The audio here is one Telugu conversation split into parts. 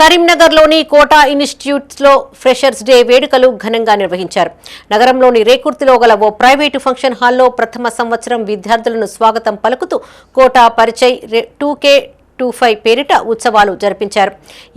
కరీంనగర్లోని కోటా ఇన్స్టిట్యూట్స్లో ఫ్రెషర్స్ డే వేడుకలు ఘనంగా నిర్వహించారు. నగరంలోని రేకుర్తిలో గల ఓ ప్రైవేటు ఫంక్షన్ హాల్లో ప్రథమ సంవత్సరం విద్యార్థులను స్వాగతం పలుకుతూ Kota Parichay two K two five పేరిట ఉత్సవాలు జరిపించారు.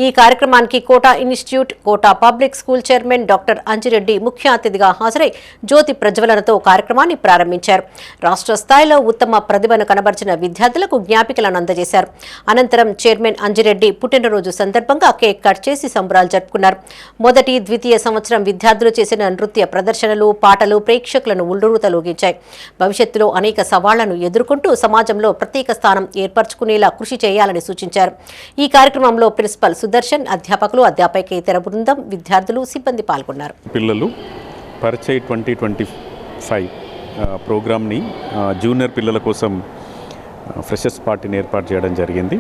ఈ కార్యక్రమానికి Kota institute Kota public school chairman doctor Anji Reddy ముఖ్య అతిథిగా హాజరై జ్యోతి ప్రజ్వలనతో కార్యక్రమాన్ని ప్రారంభించారు. రాష్ట్ర స్థాయిలో ఉత్తమ ప్రతిభను కనబరిచిన విద్యార్థులకు జ్ఞాపికలను అందజేశారు. అనంతరం చైర్మన్ అంజిరెడ్డి పుట్టినరోజు సందర్భంగా కేక్ కట్ చేసి సంబరాలు జరుపుకున్నారు. మొదటి ద్వితీయ సంవత్సరం విద్యార్థులు చేసిన నృత్య ప్రదర్శనలు పాటలు ప్రేక్షకులను ఉల్లురుతలూగించాయి భవిష్యత్తులో అనేక సవాళ్ళను ఎదుర్కొంటూ సమాజంలో ప్రత్యేక స్థానం ఏర్పరచుకునేలా కృషి చేయాలని సూచించారు. ఈ కార్యక్రమంలో ప్రిన్సిపల్ సుదర్శన్ అధ్యాపకులు అధ్యాపకేతర బృందం విద్యార్థులు సిబ్బంది పాల్గొన్నారు. పిల్లలు పరిచయ ట్వంటీ ట్వంటీ ఫైవ్ ప్రోగ్రామ్ని జూనియర్ పిల్లల కోసం ఫ్రెషర్స్ పార్టీని ఏర్పాటు చేయడం జరిగింది.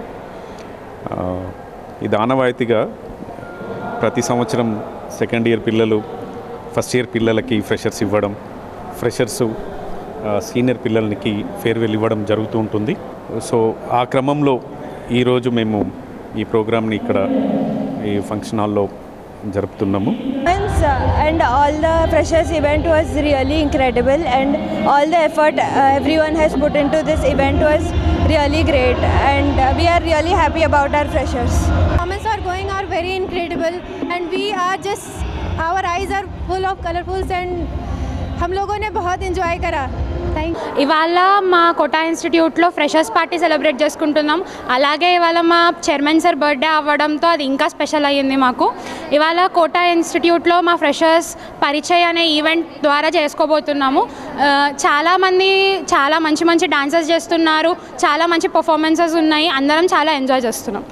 ఇది ఆనవాయితీగా ప్రతి సంవత్సరం సెకండ్ ఇయర్ పిల్లలు ఫస్ట్ ఇయర్ పిల్లలకి ఫ్రెషర్స్ ఇవ్వడం ఫ్రెషర్స్ సీనియర్ పిల్లలకి ఫేర్వెల్ ఇవ్వడం జరుగుతూ ఉంటుంది. సో ఆ క్రమంలో ఈరోజు మేము ఈ ప్రోగ్రామ్ని ఇక్కడ ఈ ఫంక్షన్ హాల్లో జరుపుతున్నాము Once, uh, and all the freshers event was really incredible and all the effort uh, everyone has put into this event was really great and uh, we are really happy about our freshers performance are going are very incredible and we are just our eyes are full of colorfuls and हम लोगों ने बहुत इंजॉय करा थैंक ఇవాళ మా కోటా ఇన్స్టిట్యూట్లో ఫ్రెషర్స్ పార్టీ సెలబ్రేట్ చేసుకుంటున్నాం. అలాగే ఇవాళ మా చైర్మన్ సార్ బర్త్డే అవ్వడంతో అది ఇంకా స్పెషల్ అయ్యింది మాకు. ఇవాళ కోటా ఇన్స్టిట్యూట్లో మా ఫ్రెషర్స్ పరిచయ్ అనే ఈవెంట్ ద్వారా చేసుకోబోతున్నాము. చాలామంది చాలా మంచి మంచి డాన్సెస్ చేస్తున్నారు. చాలా మంచి పర్ఫార్మెన్సెస్ ఉన్నాయి. అందరం చాలా ఎంజాయ్ చేస్తున్నాం.